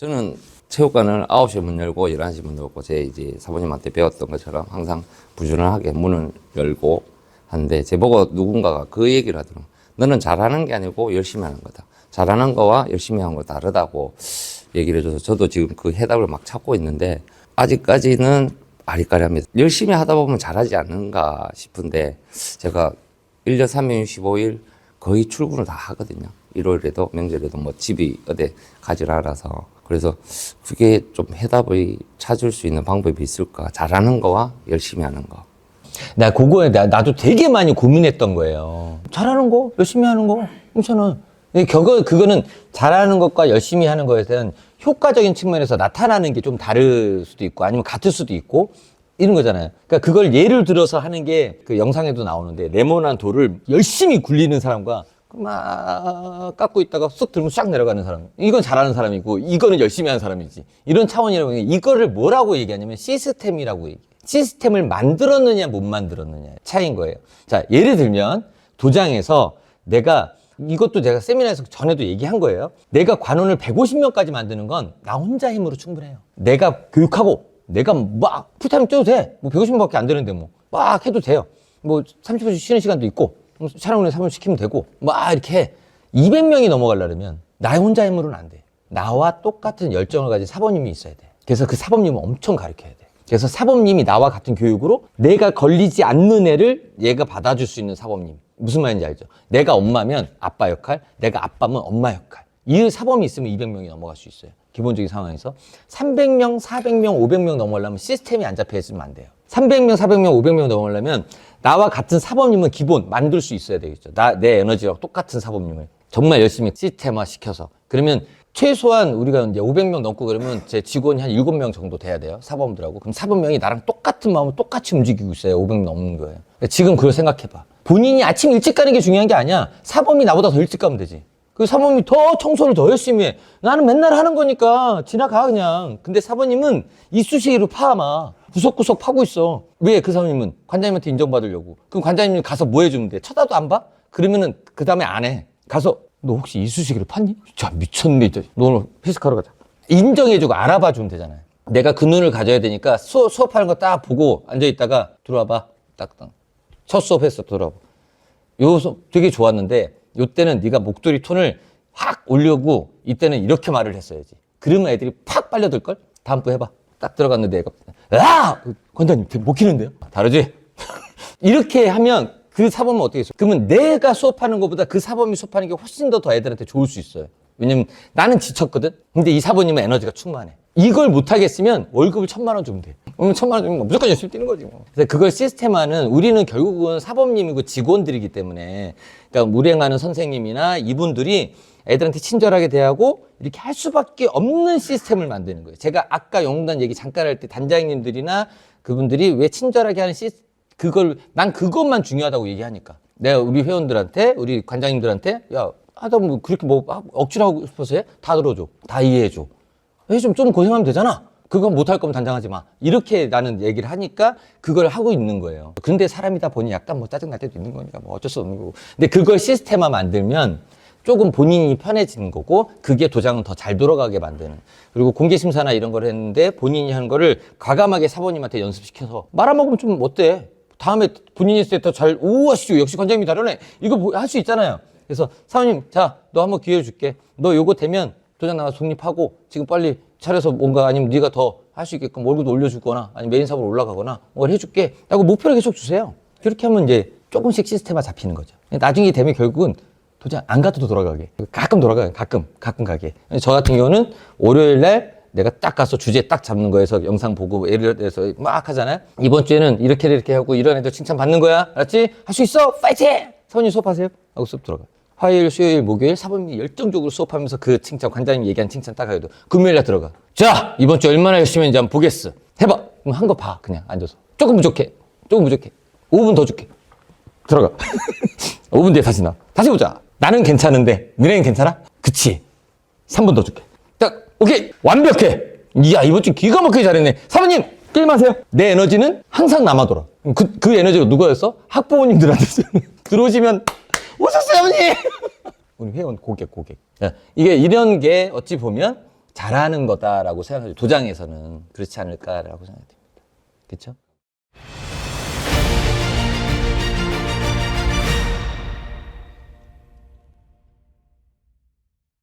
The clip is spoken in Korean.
저는 체육관을 9시에 문 열고 11시 문 닫고 제 이제 사모님한테 배웠던 것처럼 항상 부지런하게 문을 열고 하는데 제보고 누군가가 그 얘기를 하더라고요. 너는 잘하는 게 아니고 열심히 하는 거다. 잘하는 거와 열심히 하는 거 다르다고 얘기를 해줘서 저도 지금 그 해답을 막 찾고 있는데 아직까지는 아리까리합니다. 열심히 하다 보면 잘하지 않는가 싶은데 제가 1년 365일 거의 출근을 다 하거든요. 일요일에도 명절에도 뭐 집이 어디 가지를 알아서 그래서 그게 좀 해답을 찾을 수 있는 방법이 있을까? 잘하는 거와 열심히 하는 거. 나 그거에 나, 나도 되게 많이 고민했던 거예요. 잘하는 거, 열심히 하는 거. 근데 그거, 그거는 잘하는 것과 열심히 하는 거에 대한 효과적인 측면에서 나타나는 게 좀 다를 수도 있고 아니면 같을 수도 있고 이런 거잖아요. 그러니까 그걸 예를 들어서 하는 게 그 영상에도 나오는데 네모난 돌을 열심히 굴리는 사람과 막 깎고 있다가 쑥 들면 싹 내려가는 사람. 이건 잘하는 사람이고 이거는 열심히 하는 사람이지. 이런 차원이라고. 이거를 뭐라고 얘기하냐면 시스템이라고 얘기해. 시스템을 만들었느냐 못 만들었느냐 차이인 거예요. 자, 예를 들면 도장에서 내가 이것도 제가 세미나에서 전에도 얘기한 거예요. 내가 관원을 150명까지 만드는 건 나 혼자 힘으로 충분해요. 내가 교육하고 내가 막 풀타임 뛰어도 돼. 뭐 150명밖에 안 되는데 뭐 막 해도 돼요. 뭐 30분 쉬는 시간도 있고 뭐 촬영을 사면 시키면 되고 막 이렇게 200명이 넘어가려면 나 혼자 힘으로는 안 돼. 나와 똑같은 열정을 가진 사범님이 있어야 돼. 그래서 그 사범님을 엄청 가르쳐야 돼. 그래서 사범님이 나와 같은 교육으로 내가 걸리지 않는 애를 얘가 받아줄 수 있는 사범님. 무슨 말인지 알죠? 내가 엄마면 아빠 역할, 내가 아빠면 엄마 역할. 이 사범이 있으면 200명이 넘어갈 수 있어요. 기본적인 상황에서. 300명, 400명, 500명 넘어가려면 시스템이 안 잡혀 있으면 안 돼요. 300명, 400명, 500명 넘어가려면 나와 같은 사범님은 기본 만들 수 있어야 되겠죠. 나, 내 에너지와 똑같은 사범님을. 정말 열심히 시스템화 시켜서. 그러면 최소한 우리가 이제 500명 넘고 그러면 제 직원이 한 7명 정도 돼야 돼요. 사범들하고. 그럼 사범명이 나랑 똑같은 마음을 똑같이 움직이고 있어요. 500명 넘는 거예요. 그러니까 지금 그걸 생각해봐. 본인이 아침 일찍 가는 게 중요한 게 아니야. 사범이 나보다 더 일찍 가면 되지. 그 사범이 더 청소를 더 열심히 해. 나는 맨날 하는 거니까 지나가 그냥. 근데 사범님은 이쑤시개로 파 아마. 구석구석 파고 있어. 왜 그 사범님은 관장님한테 인정받으려고. 그럼 관장님이 가서 뭐 해주면 돼? 쳐다도 안 봐? 그러면은 그 다음에 안 해. 가서 너 혹시 이쑤시개를 팠니? 자 미쳤네. 진짜. 너 오늘 회식하러 가자. 인정해주고 알아봐 주면 되잖아요. 내가 그 눈을 가져야 되니까 수, 수업하는 거 딱 보고 앉아있다가 들어와봐. 딱딱. 첫 수업 했어. 들어와봐. 요 수업 되게 좋았는데 요때는 네가 목소리 톤을 확 올려고 이때는 이렇게 말을 했어야지. 그러면 애들이 팍 빨려들 걸? 다음 번 해봐. 딱 들어갔는데 애가 아! 관장님 되게 못 키는데요? 다르지? 이렇게 하면 그 사범은 어떻게 했어? 그러면 내가 수업하는 것보다 그 사범이 수업하는 게 훨씬 더 더 애들한테 좋을 수 있어요. 왜냐면 나는 지쳤거든? 근데 이 사범님은 에너지가 충만해. 이걸 못하겠으면 월급을 천만 원 주면 돼. 그러면 천만 원 주면 무조건 열심히 뛰는 거지 뭐. 그래서 그걸 시스템화는 우리는 결국은 사범님이고 직원들이기 때문에 그러니까 운행하는 선생님이나 이분들이 애들한테 친절하게 대하고 이렇게 할 수밖에 없는 시스템을 만드는 거예요. 제가 아까 영웅단 얘기 잠깐 할 때 단장님들이나 그분들이 왜 친절하게 하는 시스템 그걸 난 그것만 중요하다고 얘기하니까 내가 우리 회원들한테 우리 관장님들한테 야 하다 뭐 그렇게 뭐 억지로 하고 싶어서 해? 다 들어줘 다 이해해줘 해 좀 좀 고생하면 되잖아. 그거 못할 거면 단장하지 마. 이렇게 나는 얘기를 하니까 그걸 하고 있는 거예요. 근데 사람이다 보니 약간 뭐 짜증 날 때도 있는 거니까 뭐 어쩔 수 없는 거고. 근데 그걸 시스템화 만들면 조금 본인이 편해지는 거고 그게 도장은 더 잘 돌아가게 만드는. 그리고 공개 심사나 이런 걸 했는데 본인이 하는 거를 과감하게 사모님한테 연습시켜서 말아먹으면 좀 어때? 다음에 본인이 했을 때 더잘 우와시죠? 역시 관장님이 다르네. 이거 뭐할수 있잖아요. 그래서 사모님 자 너 한번 기회 줄게. 너 요거 되면 도장 나가 독립하고 지금 빨리 차려서 뭔가 아니면 네가 더 할 수 있게끔 월급도 올려주거나 아니면 메인 사업으로 올라가거나 뭘 해줄게 라고 목표를 계속 주세요. 그렇게 하면 이제 조금씩 시스템화 잡히는 거죠. 나중에 되면 결국은 도장 안 가도 돌아가게. 가끔 돌아가요. 가끔. 가끔 가게. 저 같은 경우는 월요일 날 내가 딱 가서 주제 딱 잡는 거에서 영상 보고 예를 들어서 막 하잖아요. 이번 주에는 이렇게 이렇게 하고 이런 애들 칭찬 받는 거야. 알았지? 할 수 있어. 파이팅! 사모님 수업하세요. 하고 수업 들어가 화요일 수요일 목요일 사모님이 열정적으로 수업하면서 그 칭찬 관장님 얘기한 칭찬 딱 해도 금요일 날 들어가 자 이번 주 얼마나 열심히 했는지 한번 보겠어 해봐 그럼 한 거 봐 그냥 앉아서 조금 부족해 조금 부족해 5분 더 줄게 들어가. 5분 뒤에 다시 나. 다시 보자. 나는 괜찮은데, 너네는 괜찮아? 그치. 3분 더 줄게. 딱, 오케이. 완벽해. 이야, 이번 주 기가 막히게 잘했네. 사모님, 게임하세요. 내 에너지는 항상 남아돌아. 그, 그 에너지가 누구였어? 학부모님들한테. 들어오시면, 오셨어요, 어머니! 우리 회원 고객, 고객. 야, 이게 이런 게 어찌 보면 잘하는 거다라고 생각하죠. 도장에서는 그렇지 않을까라고 생각됩니다. 그렇죠?